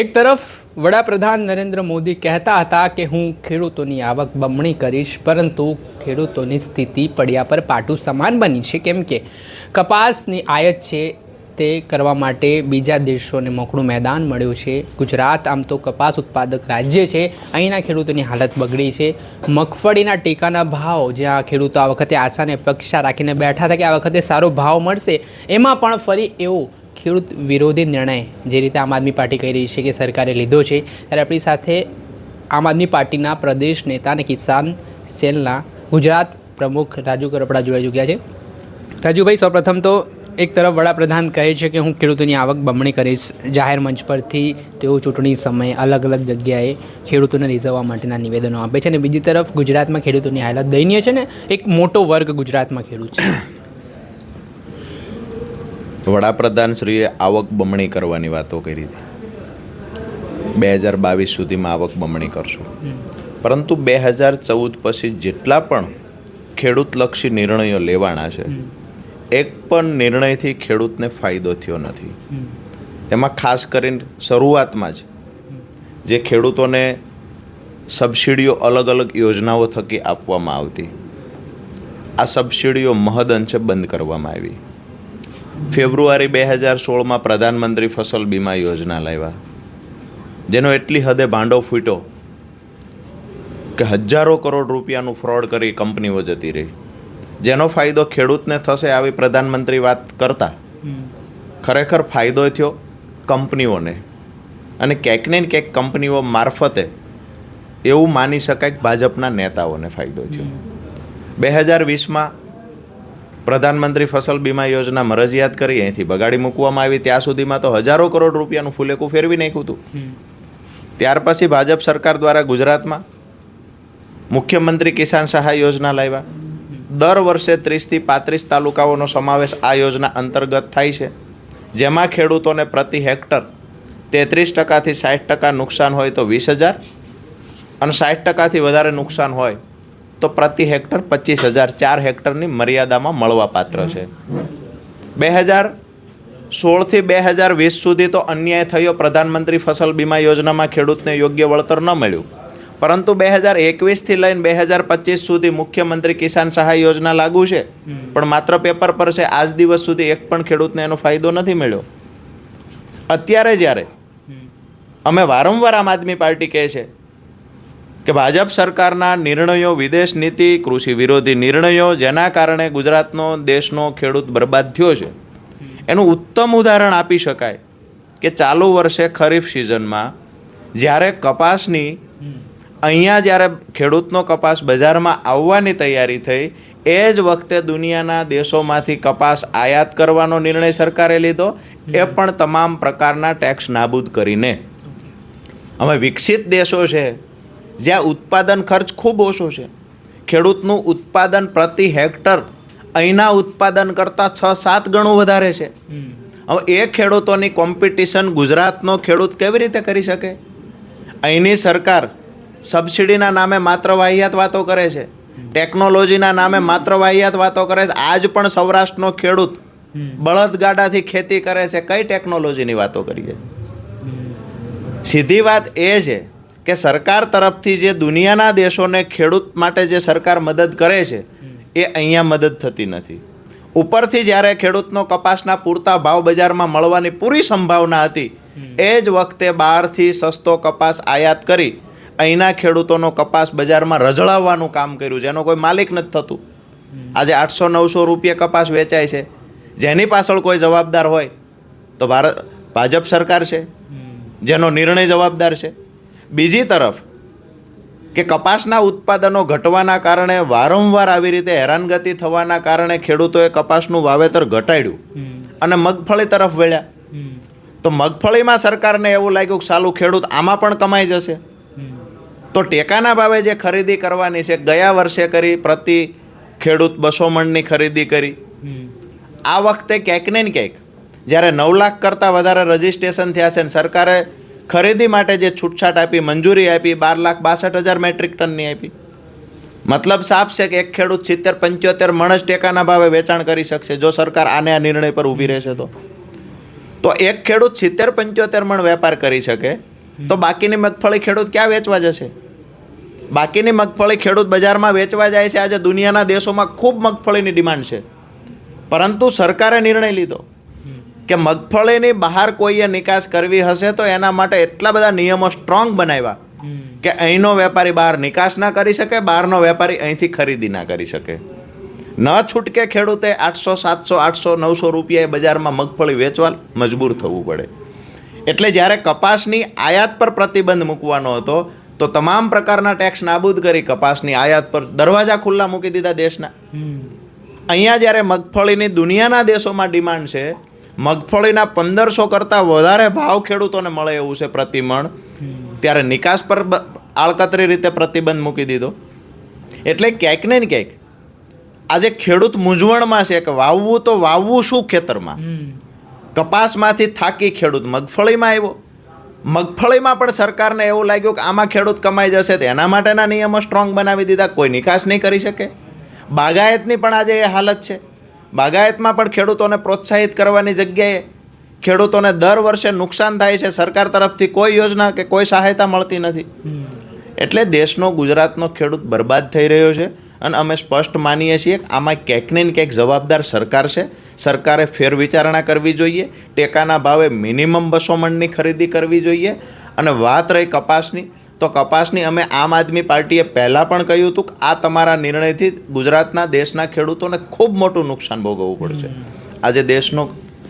એક તરફ વડાપ્રધાન નરેન્દ્ર મોદી કહેતા હતા કે હું ખેડૂતોની આવક બમણી કરીશ, પરંતુ ખેડૂતોની સ્થિતિ પડ્યા પર પાટું સમાન બની છે. કેમ કે કપાસની આયાત છે તે કરવા માટે બીજા દેશોને મોકળું મેદાન મળ્યું છે. ગુજરાત આમ તો કપાસ ઉત્પાદક રાજ્ય છે. અહીંના ખેડૂતોની હાલત બગડી છે. મગફળીના ટેકાના ભાવ, જ્યાં ખેડૂતો આ વખતે આશાને અપેક્ષા રાખીને બેઠા હતા કે આ વખતે સારો ભાવ મળશે, એમાં પણ ફરી એવું ખેડૂત વિરોધી નિર્ણય જે રીતે આમ આદમી પાર્ટી કહી રહી છે કે સરકારે લીધો છે, ત્યારે આપણી સાથે આમ આદમી પાર્ટીના પ્રદેશ નેતા અને કિસાન સેલના ગુજરાત પ્રમુખ રાજુ કરપડા જોડાઈ ચૂક્યા છે. રાજુભાઈ, સૌપ્રથમ તો એક તરફ વડાપ્રધાન કહે છે કે હું ખેડૂતોની આવક બમણી કરીશ. જાહેર મંચ પરથી તેઓ ચૂંટણી સમયે અલગ અલગ જગ્યાએ ખેડૂતોને રીઝવવા માટેના નિવેદનો આપે છે અને બીજી તરફ ગુજરાતમાં ખેડૂતોની હાલત દયનીય છે ને? એક મોટો વર્ગ ગુજરાતમાં ખેડૂત છે. વડાપ્રધાનશ્રીએ આવક બમણી કરવાની વાતો કરી હતી. બે હજાર બાવીસ સુધીમાં આવક બમણી કરશું. પરંતુ બે હજાર ચૌદ પછી જેટલા પણ ખેડૂતલક્ષી નિર્ણયો લેવાના છે એક પણ નિર્ણયથી ખેડૂતને ફાયદો થયો નથી. એમાં ખાસ કરીને શરૂઆતમાં જ જે ખેડૂતોને સબસિડીઓ અલગ અલગ યોજનાઓ થકી આપવામાં આવતી આ સબસિડીઓ મહદઅંશે બંધ કરવામાં આવી. ફેબ્રુઆરી બે હજાર સોળમાં પ્રધાનમંત્રી ફસલ બીમા યોજના લાવ્યા. જેનો એટલી હદે ભાંડો ફૂટ્યો કે હજારો કરોડ રૂપિયાનું ફ્રોડ કરી કંપનીઓ જતી રહી. જેનો ફાયદો ખેડૂતને થશે આવી પ્રધાનમંત્રી વાત કરતા. ખરેખર ફાયદો થયો કંપનીઓને. અને ક્યાંક ને ક્યાંક કંપનીઓ મારફતે એવું માની શકાય કે ભાજપના નેતાઓને ફાયદો થયો. બે હજાર વીસમાં પ્રધાનમંત્રી ફસલ બીમા યોજના મરજિયાત કરી અહીંથી બગાડી મૂકવામાં આવી. ત્યાં સુધીમાં તો હજારો કરોડ રૂપિયાનું ફૂલેકું ફેરવી નાખ્યું હતું. ત્યાર પછી ભાજપ સરકાર દ્વારા ગુજરાતમાં મુખ્યમંત્રી કિસાન સહાય યોજના લાવ્યા. દર વર્ષે ત્રીસથી પાંત્રીસ તાલુકાઓનો સમાવેશ આ યોજના અંતર્ગત થાય છે. જેમાં ખેડૂતોને પ્રતિ હેક્ટર તેત્રીસ ટકાથી સાઠ ટકા નુકસાન હોય તો વીસ હજાર અને સાઠ ટકાથી વધારે નુકસાન હોય તો પ્રતિ હેક્ટર પચીસ હજાર ચાર હેક્ટરની મર્યાદામાં મળવાપાત્ર છે. બે હજાર સોળથી બે હજાર વીસ સુધી તો અન્યાય થયો, પ્રધાનમંત્રી ફસલ બીમા યોજનામાં ખેડૂતને યોગ્ય વળતર ન મળ્યું. પરંતુ બે હજાર એકવીસથી લઈને બે હજાર પચીસ સુધી મુખ્યમંત્રી કિસાન સહાય યોજના લાગુ છે. પણ માત્ર પેપર પર છે, આજ દિવસ સુધી એક પણ ખેડૂતને એનો ફાયદો નથી મળ્યો. અત્યારે જ્યારે અમે વારંવાર આમ આદમી પાર્ટી કહે છે કે ભાજપ સરકારના નિર્ણયો વિદેશ નીતિ કૃષિ વિરોધી નિર્ણયો જેના કારણે ગુજરાતનો દેશનો ખેડૂત બરબાદ થયો છે. એનું ઉત્તમ ઉદાહરણ આપી શકાય કે ચાલુ વર્ષે ખરીફ સિઝનમાં જ્યારે કપાસની અહીંયા જ્યારે ખેડૂતનો કપાસ બજારમાં આવવાની તૈયારી થઈ એ જ વખતે દુનિયાના દેશોમાંથી કપાસ આયાત કરવાનો નિર્ણય સરકારે લીધો. એ પણ તમામ પ્રકારના ટેક્સ નાબૂદ કરીને. અમે વિકસિત દેશો છે. જ્યાં ઉત્પાદન ખર્ચ ખૂબ ઓછો છે. ખેડૂતનું ઉત્પાદન પ્રતિ હેક્ટર અહીંના ઉત્પાદન કરતાં છ સાત ગણું વધારે છે. હવે એ ખેડૂતોની કોમ્પિટિશન ગુજરાતનો ખેડૂત કેવી રીતે કરી શકે? અહીંની સરકાર સબસિડીના નામે માત્ર વાહિયાત વાતો કરે છે. ટેકનોલોજીના નામે માત્ર વાહિયાત વાતો કરે છે. આજ પણ સૌરાષ્ટ્રનો ખેડૂત બળદગાડાથી ખેતી કરે છે. કઈ ટેકનોલોજીની વાતો કરીએ? સીધી વાત એ છે કે સરકાર તરફથી જે દુનિયાના દેશોને ખેડૂત માટે જે સરકાર મદદ કરે છે એ અહીંયા મદદ થતી નથી. ઉપરથી જ્યારે ખેડૂતનો કપાસના પૂરતા ભાવ બજારમાં મળવાની પૂરી સંભાવના હતી એ જ વખતે બહારથી સસ્તો કપાસ આયાત કરી અહીંના ખેડૂતોનો કપાસ બજારમાં રઝળાવવાનું કામ કર્યું જેનો કોઈ માલિક નથી થતું. આજે આઠસો નવસો રૂપિયા કપાસ વેચાય છે. જેની પાછળ કોઈ જવાબદાર હોય તો ભારત ભાજપ સરકાર છે. જેનો નિર્ણય જવાબદાર છે. બીજી તરફ કે કપાસના ઉત્પાદનો ઘટવાના કારણે વારંવાર આવી રીતે હેરાનગતિ થવાના કારણે ખેડૂતોએ કપાસનું વાવેતર ઘટાડ્યું અને મગફળી તરફ વળ્યા. તો મગફળીમાં સરકારને એવું લાગ્યું કે સાલું ખેડૂત આમાં પણ કમાઈ જશે. તો ટેકાના ભાવે જે ખરીદી કરવાની છે ગયા વર્ષે કરી પ્રતિ ખેડૂત બસો મણની ખરીદી કરી. આ વખતે ક્યાંક ને ક્યાંક જ્યારે નવ લાખ કરતાં વધારે રજીસ્ટ્રેશન થયા છે ને સરકારે ખરીદી માટે જે છૂટછાટ આપી, મંજૂરી આપી, બાર લાખ બાસઠ હજાર મેટ્રિક ટનની આપી. મતલબ સાફ છે કે એક ખેડૂત સિત્તેર, પંચોતેર, મણસ ટેકાના ભાવે વેચાણ કરી શકશે, જો સરકાર આને આ નિર્ણય પર ઊભી રહેશે તો. તો એક ખેડૂત સિત્તેર, પંચોતેર મણ વેપાર કરી શકે, તો બાકીની મગફળી ખેડૂત ક્યાં વેચવા જશે? બાકીની મગફળી ખેડૂત બજારમાં વેચવા જાય છે. આજે દુનિયાના દેશોમાં ખૂબ મગફળીની ડિમાન્ડ છે. પરંતુ સરકારે નિર્ણય લીધો. કે મગફળીની બહાર કોઈએ નિકાસ કરવી હશે તો એના માટે એટલા બધા નિયમો સ્ટ્રોંગ બનાવ્યા કે અહીંનો વેપારી બહાર નિકાસ ના કરી શકે બહારનો વેપારી અહીંથી ખરીદી ના કરી શકે. ન છૂટકે ખેડૂતે આઠસો સાતસો આઠસો નવસો રૂપિયાએ બજારમાં મગફળી વેચવા મજબૂર થવું પડે. એટલે જ્યારે કપાસની આયાત પર પ્રતિબંધ મૂકવાનો હતો તો તમામ પ્રકારના ટેક્સ નાબૂદ કરી કપાસની આયાત પર દરવાજા ખુલ્લા મૂકી દીધા દેશના. અહીંયા જ્યારે મગફળીની દુનિયાના દેશોમાં ડિમાન્ડ છે મગફળીના પંદરસો કરતાં વધારે ભાવ ખેડૂતોને મળે એવું છે પ્રતિમણ. ત્યારે નિકાસ પર આળકતરી રીતે પ્રતિબંધ મૂકી દીધો. એટલે ક્યાંક ને ક્યાંક આજે ખેડૂત મૂંઝવણમાં છે કે વાવવું તો વાવવું શું ખેતરમાં? કપાસમાંથી થાકી ખેડૂત મગફળીમાં આવ્યો. મગફળીમાં પણ સરકારને એવું લાગ્યું કે આમાં ખેડૂત કમાઈ જશે તો એના માટેના નિયમો સ્ટ્રોંગ બનાવી દીધા. કોઈ નિકાસ નહીં કરી શકે. બાગાયતની પણ આજે એ હાલત છે. બાગાયતમાં પણ ખેડૂતોને પ્રોત્સાહિત કરવાની જગ્યાએ ખેડૂતોને દર વર્ષે નુકસાન થાય છે સરકાર તરફથી કોઈ યોજના કે કોઈ સહાયતા મળતી નથી. એટલે દેશનો, ગુજરાતનો ખેડૂત બરબાદ થઈ રહ્યો છે અને અમે સ્પષ્ટ માનીએ છીએ કે આમાં ક્યાંક ને ક્યાંક જવાબદાર સરકાર છે. સરકારે ફેર વિચારણા કરવી જોઈએ. ટેકાના ભાવે મિનિમમ બસો મણની ખરીદી કરવી જોઈએ. અને વાત રહી કપાસની તો કપાસની અમે આમ આદમી પાર્ટીએ પહેલાં પણ કહ્યું હતું કે આ તમારા નિર્ણયથી ગુજરાતના દેશના ખેડૂતોને ખૂબ મોટું નુકસાન ભોગવવું પડશે. આજે દેશનો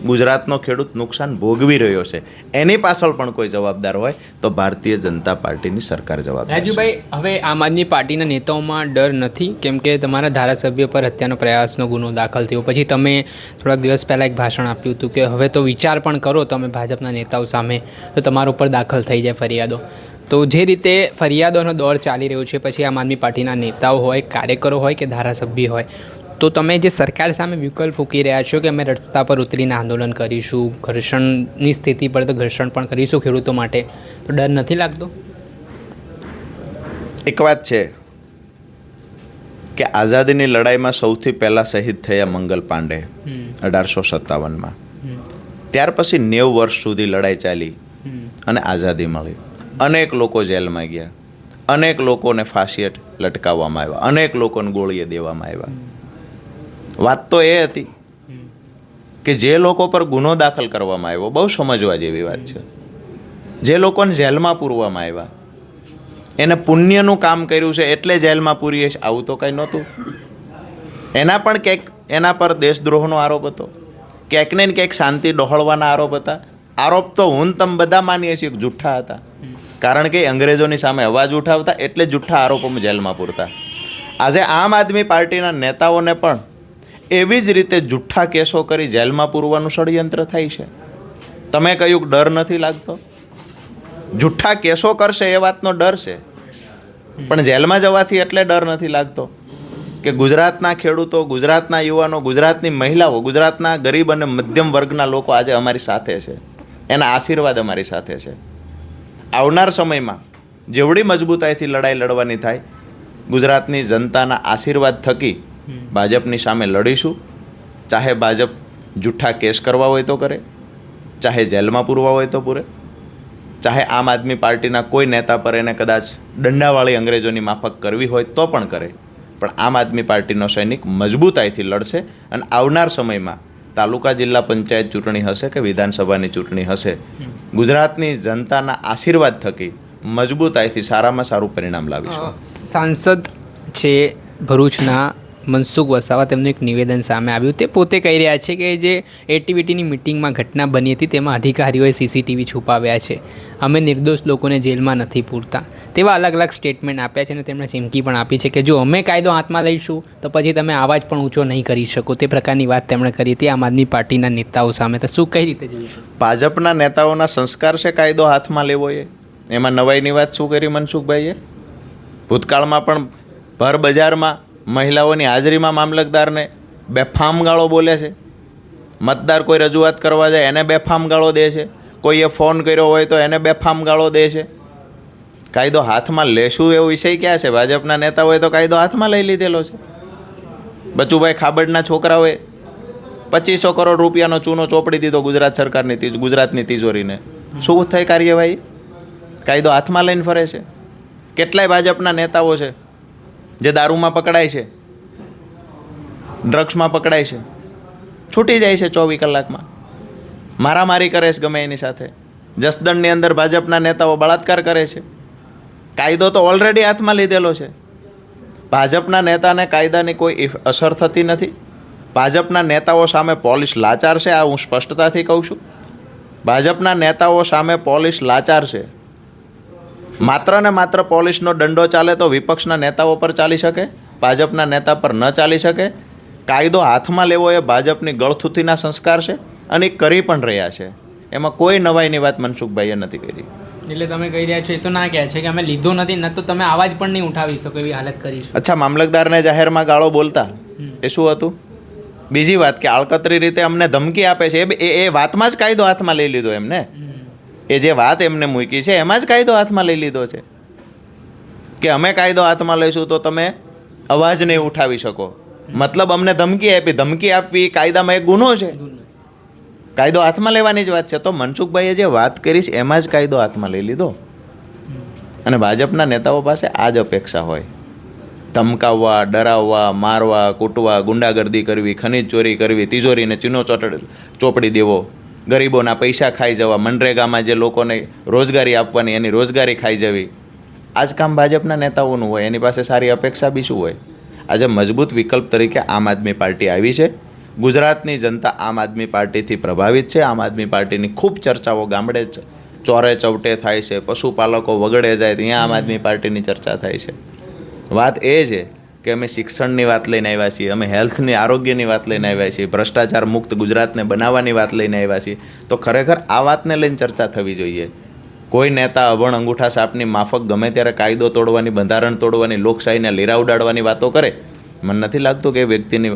ગુજરાતનો ખેડૂત નુકસાન ભોગવી રહ્યો છે. એની પાછળ પણ કોઈ જવાબદાર હોય તો ભારતીય જનતા પાર્ટીની સરકાર જવાબદાર રાજુભાઈ હવે આમ આદમી પાર્ટીના નેતાઓમાં ડર નથી? કેમ કે તમારા ધારાસભ્ય પર હત્યાનો પ્રયાસનો ગુનો દાખલ થયો. પછી તમે થોડાક દિવસ પહેલાં એક ભાષણ આપ્યું હતું કે હવે તો વિચાર પણ કરો તમે ભાજપના નેતાઓ સામે. તો તમારા ઉપર દાખલ થઈ જાય ફરિયાદો. તો જે રીતે ફરિયાદોનો દોર ચાલી રહ્યો છે પછી આમ આદમી પાર્ટીના નેતાઓ હોય કાર્યકરો હોય કે ધારાસભ્ય હોય તો તમે જે સરકાર સામે વિકલ્પ ફૂકી રહ્યા છો કે અમે રસ્તા પર ઉતરીને આંદોલન કરીશું ઘર્ષણની સ્થિતિ પર તો ઘર્ષણ પણ કરીશું ખેડૂતો માટે તો ડર નથી લાગતો? એક વાત છે કે આઝાદીની લડાઈમાં સૌથી પહેલાં શહીદ થયા મંગલ પાંડે અઢારસો સત્તાવનમાં. ત્યાર પછી નેવ વર્ષ સુધી લડાઈ ચાલી અને આઝાદી મળી. અનેક લોકો જેલમાં ગયા. અનેક લોકોને ફાંસીએ લટકાવવામાં આવ્યા. અનેક લોકોને ગોળીએ દેવામાં આવ્યા. વાત તો એ હતી કે જે લોકો પર ગુનો દાખલ કરવામાં આવ્યો, બહુ સમજવા જેવી વાત છે. જે લોકોને જેલમાં પૂરવામાં આવ્યા, એને પુણ્યનું કામ કર્યું છે એટલે જેલમાં પૂરીએ છે. આવું તો કંઈ નહોતું. એના પણ ક્યાંક, એના પર દેશદ્રોહનો આરોપ હતો. ક્યાંક ને ક્યાંક શાંતિ ડહોળવાના આરોપ હતા. આરોપ તો હું તમ બધા માનીએ છીએ જુઠ્ઠા હતા. કારણ કે અંગ્રેજોની સામે અવાજ ઉઠાવતા એટલે જુઠ્ઠા આરોપોમાં જેલમાં પૂરતા. આજે આમ આદમી પાર્ટીના નેતાઓને પણ એવી જ રીતે જુઠ્ઠા કેસો કરી જેલમાં પૂરવાનું ષડયંત્ર થાય છે. તમે કહ્યું ડર નથી લાગતો? જુઠ્ઠા કેસો કરશે એ વાતનો ડર છે. પણ જેલમાં જવાથી એટલે ડર નથી લાગતો? કે ગુજરાતના ખેડૂતો, ગુજરાતના યુવાનો, ગુજરાતની મહિલાઓ, ગુજરાતના ગરીબ અને મધ્યમ વર્ગના લોકો આજે અમારી સાથે છે. એના આશીર્વાદ અમારી સાથે છે. આવનાર સમયમાં જેવડી મજબૂતાઈથી લડાઈ લડવાની થાય, ગુજરાતની જનતાના આશીર્વાદ થકી ભાજપની સામે લડીશું. ચાહે ભાજપ જુઠ્ઠા કેસ કરવા હોય તો કરે, ચાહે જેલમાં પૂરવા હોય તો પૂરે, ચાહે આમ આદમી પાર્ટીના કોઈ નેતા પર એને કદાચ દંડાવાળી અંગ્રેજોની માફક કરવી હોય તો પણ કરે. પણ આમ આદમી પાર્ટીનો સૈનિક મજબૂતાઈથી લડશે અને આવનાર સમયમાં તાલુકા જિલ્લા પંચાયત ચૂંટણી હશે કે વિધાનસભાની ચૂંટણી હશે? ગુજરાતની જનતાના આશીર્વાદ થકી મજબૂતાઈથી સારામાં સારું પરિણામ લાવીશું. સાંસદ છે ભરૂચના મનસુખ વસાવા તેમનું એક નિવેદન સામે આવ્યું. તે પોતે કહી રહ્યા છે કે જે એટીવીટીની મિટિંગમાં ઘટના બની હતી, તેમાં અધિકારીઓએ સીસીટીવી છુપાવ્યા છે. અમે નિર્દોષ લોકોને જેલમાં નથી પૂરતા. તેવા અલગ અલગ સ્ટેટમેન્ટ આપ્યા છે અને તેમણે ચીમકી પણ આપી છે કે જો અમે કાયદો હાથમાં લઈશું, તો પછી તમે આવાજ પણ ઊંચો નહીં કરી શકો. તે પ્રકારની વાત તેમણે કરી હતી. આમ આદમી પાર્ટીના નેતાઓ સામે. તો શું કઈ રીતે ભાજપના નેતાઓના સંસ્કાર છે કાયદો હાથમાં લેવો એ? એમાં નવાઈની વાત શું કરી મનસુખભાઈએ? ભૂતકાળમાં પણ ભર બજારમાં મહિલાઓની હાજરીમાં મામલતદારને બેફામ ગાળો બોલે છે. મતદાર કોઈ રજૂઆત કરવા જાય એને બેફામ ગાળો દે છે. કોઈએ ફોન કર્યો હોય તો એને બેફામ ગાળો દે છે. કાયદો હાથમાં લેશું એવો વિષય ક્યાં છે? ભાજપના નેતાઓએ તો કાયદો હાથમાં લઈ લીધેલો છે. બચુભાઈ ખાબડના છોકરાઓએ પચીસો કરોડ રૂપિયાનો ચૂનો ચોપડી દીધો ગુજરાત સરકારની ગુજરાતની તિજોરીને. શું થઈ કાર્યવાહી? કાયદો હાથમાં લઈને ફરે છે. કેટલાય ભાજપના નેતાઓ છે. જે દારૂમાં પકડાય છે. ડ્રગ્સમાં પકડાય છે. છૂટી જાય છે ચોવીસ કલાકમાં. મારામારી કરે છે ગમે એની સાથે. જસદણની અંદર ભાજપના નેતાઓ બળાત્કાર કરે છે. કાયદો તો ઓલરેડી હાથમાં લીધેલો છે. ભાજપના નેતાને કાયદાની કોઈ અસર થતી નથી. ભાજપના નેતાઓ સામે પોલીસ લાચાર છે, આ હું સ્પષ્ટતાથી કહું છું. ભાજપના નેતાઓ સામે પોલીસ લાચાર છે. માત્ર ને માત્ર પોલીસનો દંડો ચાલે તો વિપક્ષના નેતાઓ પર ચાલી શકે? ભાજપના નેતા પર ન ચાલી શકે? કાયદો હાથમાં લેવો એ ભાજપની ગળથુથીના સંસ્કાર છે અને કરી પણ રહ્યા છે. એમાં કોઈ નવાઈની વાત મનસુખભાઈએ નથી કરી. એટલે તમે કહી રહ્યા છો એ તો ના કહે છે કે અમે લીધો નથી ન તો તમે આવાજ પણ નહીં ઉઠાવી શકો એવી હાલત કરીશું. અચ્છા મામલતદારને જાહેરમાં ગાળો બોલતા? એ શું હતું? બીજી વાત કે આળકતરી રીતે અમને ધમકી આપે છે એ- એ વાતમાં જ કાયદો હાથમાં લઈ લીધો એમને? એ જે વાત એમને મૂકી છે, એમાં જ કાયદો હાથમાં લઈ લીધો છે. કે અમે કાયદો હાથમાં લઈશું તો તમે અવાજ નહીં ઉઠાવી શકો. મતલબ અમને ધમકી આપી, ધમકી આપવી કાયદામાં એક ગુનો છે. કાયદો હાથમાં લેવાની જ વાત છે. તો મનસુખભાઈએ જે વાત કરી છે, એમાં જ કાયદો હાથમાં લઈ લીધો. અને ભાજપના નેતાઓ પાસે આ જ અપેક્ષા હોય. ધમકાવવા, ડરાવવા, મારવા, કૂટવા, ગુંડાગર્દી કરવી, ખનીજ ચોરી કરવી, તિજોરીને ચીનો ચોટ ચોપડી દેવો. ગરીબોના પૈસા ખાઈ જવા, મનરેગામાં જે લોકોને રોજગારી આપવાની એની રોજગારી ખાઈ જવી. આ કામ ભાજપના નેતાઓનું હોય, એની પાસે સારી અપેક્ષા બી શું હોય. આજે મજબૂત વિકલ્પ તરીકે આમ આદમી પાર્ટી આવી છે. ગુજરાતની જનતા આમ આદમી પાર્ટીથી પ્રભાવિત છે. આમ આદમી પાર્ટીની ખૂબ ચર્ચાઓ ગામડે ચોરે ચૌટે થાય છે, પશુપાલકો વગડે જાય, ત્યાં આમ આદમી પાર્ટીની ચર્ચા થાય છે. વાત એ છે કે અમે શિક્ષણની વાત લઈને આવ્યા છીએ, અમે હેલ્થની, આરોગ્યની વાત લઈને આવ્યા છીએ, ભ્રષ્ટાચાર મુક્ત ગુજરાતને બનાવવાની વાત લઈને આવ્યા છીએ. તો ખરેખર આ વાતને લઈને ચર્ચા થવી જોઈએ. કોઈ નેતા અભણ અંગૂઠા સાપની માફક ગમે ત્યારે કાયદો તોડવાની, બંધારણ તોડવાની, લોકશાહીને લીરા ઉડાડવાની વાતો કરે, મને નથી લાગતું કે વ્યક્તિની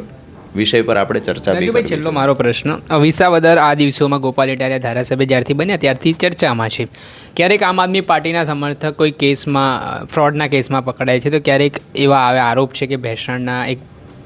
વિષય પર આપણે ચર્ચા બી છેલ્લો મારો પ્રશ્ન. વિસાવદર આ દિવસોમાં ગોપાલ ઇટાલિયા ધારાસભ્ય જ્યારથી બન્યા ત્યારથી ચર્ચામાં છે. ક્યારેક આમ આદમી પાર્ટીના સમર્થક કોઈ કેસમાં ફ્રોડના કેસમાં પકડાય છે તો ક્યારેક એવા આવે આરોપ છે કે ભેસાણના એક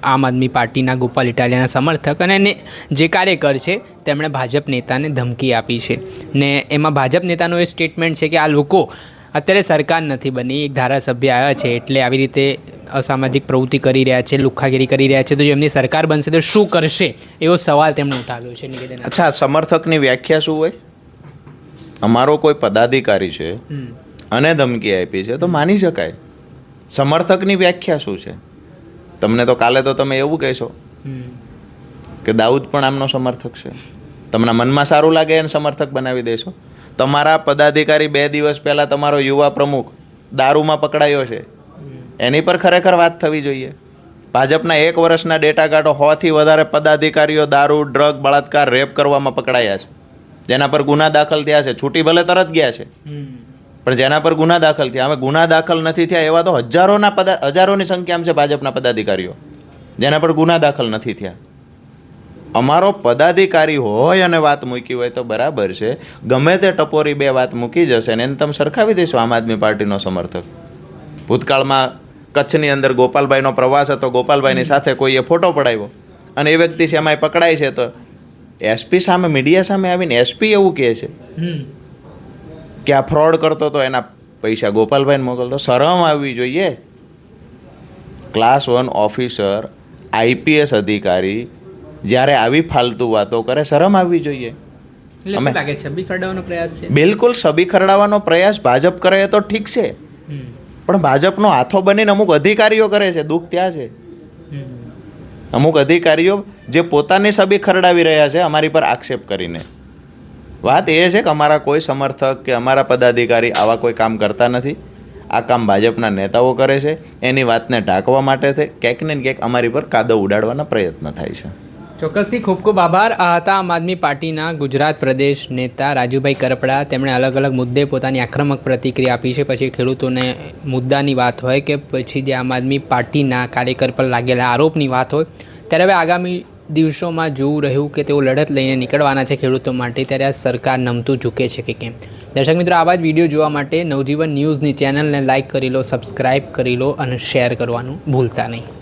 આમ આદમી પાર્ટીના ગોપાલ ઇટાલિયાના સમર્થક અને જે કાર્યકર છે તેમણે ભાજપ નેતાને ધમકી આપી છે. ને એમાં ભાજપ નેતાનું એ સ્ટેટમેન્ટ છે કે આ લોકો અત્યારે સરકાર નથી બની એક ધારાસભ્ય આવ્યા છે એટલે આવી રીતે અસામાજિક પ્રવૃત્તિ કરી રહ્યા છે લુખ્ખાગીરી કરી રહ્યા છે તો જો એમની સરકાર બનશે તો શું કરશે? એવો સવાલ તેમણે ઉઠાવ્યો છે નિવેદન અચ્છા સમર્થકની વ્યાખ્યા શું હોય? અમારો કોઈ પદાધિકારી છે અને ધમકી આપી છે તો માની શકાય. સમર્થકની વ્યાખ્યા શું છે? તમને તો કાલે તો તમે એવું કહેશો. કે દાઉદ પણ આમનો સમર્થક છે. તમને મનમાં સારું લાગે એને સમર્થક બનાવી દેશો? તમારા પદાધિકારી બે દિવસ પહેલાં તમારો યુવા પ્રમુખ દારૂમાં પકડાયો છે. એની પર ખરેખર વાત થવી જોઈએ. ભાજપના એક વર્ષના ડેટા કાઢો હોવાથી વધારે પદાધિકારીઓ દારૂ ડ્રગ બળાત્કાર રેપ કરવામાં પકડાયા છે. જેના પર ગુના દાખલ થયા છે. છૂટી ભલે તરત ગયા છે. પણ જેના પર ગુના દાખલ થયા. અમે ગુના દાખલ નથી થયા એવા તો હજારોના પદા હજારોની સંખ્યામાં છે ભાજપના પદાધિકારીઓ. જેના પર ગુના દાખલ નથી થયા. અમારો પદાધિકારી હોય અને વાત મૂકી હોય તો બરાબર છે. ગમે તે ટપોરી બે વાત મૂકી જશે ને એને તમે સરખાવી દેશો આમ આદમી પાર્ટીનો સમર્થક. ભૂતકાળમાં કચ્છની અંદર ગોપાલભાઈનો પ્રવાસ હતો. ગોપાલભાઈની સાથે કોઈએ ફોટો પડાવ્યો. અને એ વ્યક્તિ છે પકડાય છે તો એસપી સામે મીડિયા સામે આવીને એસપી એવું કહે છે કે આ ફ્રોડ કરતો તો એના પૈસા ગોપાલભાઈને મોકલતો. શરમ આવવી જોઈએ. ક્લાસ વન ઓફિસર આઈપીએસ અધિકારી જ્યારે આવી ફાલતુ વાતો કરે શરમ આવવી જોઈએ. અમે- બિલકુલ છબી ખરડાવવાનો પ્રયાસ ભાજપ કરે તો ઠીક છે. પણ ભાજપનો હાથો બનીને અમુક અધિકારીઓ કરે છે દુઃખ ત્યાં છે. અમુક અધિકારીઓ જે પોતાની સભી ખરડાવી રહ્યા છે અમારી પર આક્ષેપ કરીને. વાત એ છે કે અમારા કોઈ સમર્થક કે અમારા પદાધિકારી આવા કોઈ કામ કરતા નથી. આ કામ ભાજપના નેતાઓ કરે છે. એની વાતને ઢાંકવા માટે છે. ક્યાંક ને ક્યાંક અમારી પર કાદવ ઉડાડવાના પ્રયત્ન થાય છે. ચોક્કસથી ખૂબ ખૂબ આભાર. આ હતા આમ આદમી પાર્ટીના ગુજરાત પ્રદેશ નેતા રાજુભાઈ કરપડા. તેમણે અલગ અલગ મુદ્દે પોતાની આક્રમક પ્રતિક્રિયા આપી છે. પછી ખેડૂતોને મુદ્દાની વાત હોય કે પછી જે આમ આદમી પાર્ટીના કાર્યકર પર લાગેલા આરોપની વાત હોય, ત્યારે હવે આગામી દિવસોમાં જોવું રહ્યું કે તેઓ લડત લઈને નીકળવાના છે ખેડૂતો માટે, ત્યારે આ સરકાર નમતું ઝૂકે છે કે કેમ? દર્શક મિત્રો, આવા જ વીડિયો જોવા માટે નવજીવન ન્યૂઝની ચેનલને લાઇક કરી લો, સબસ્ક્રાઇબ કરી લો અને શેર કરવાનું ભૂલતા નહીં.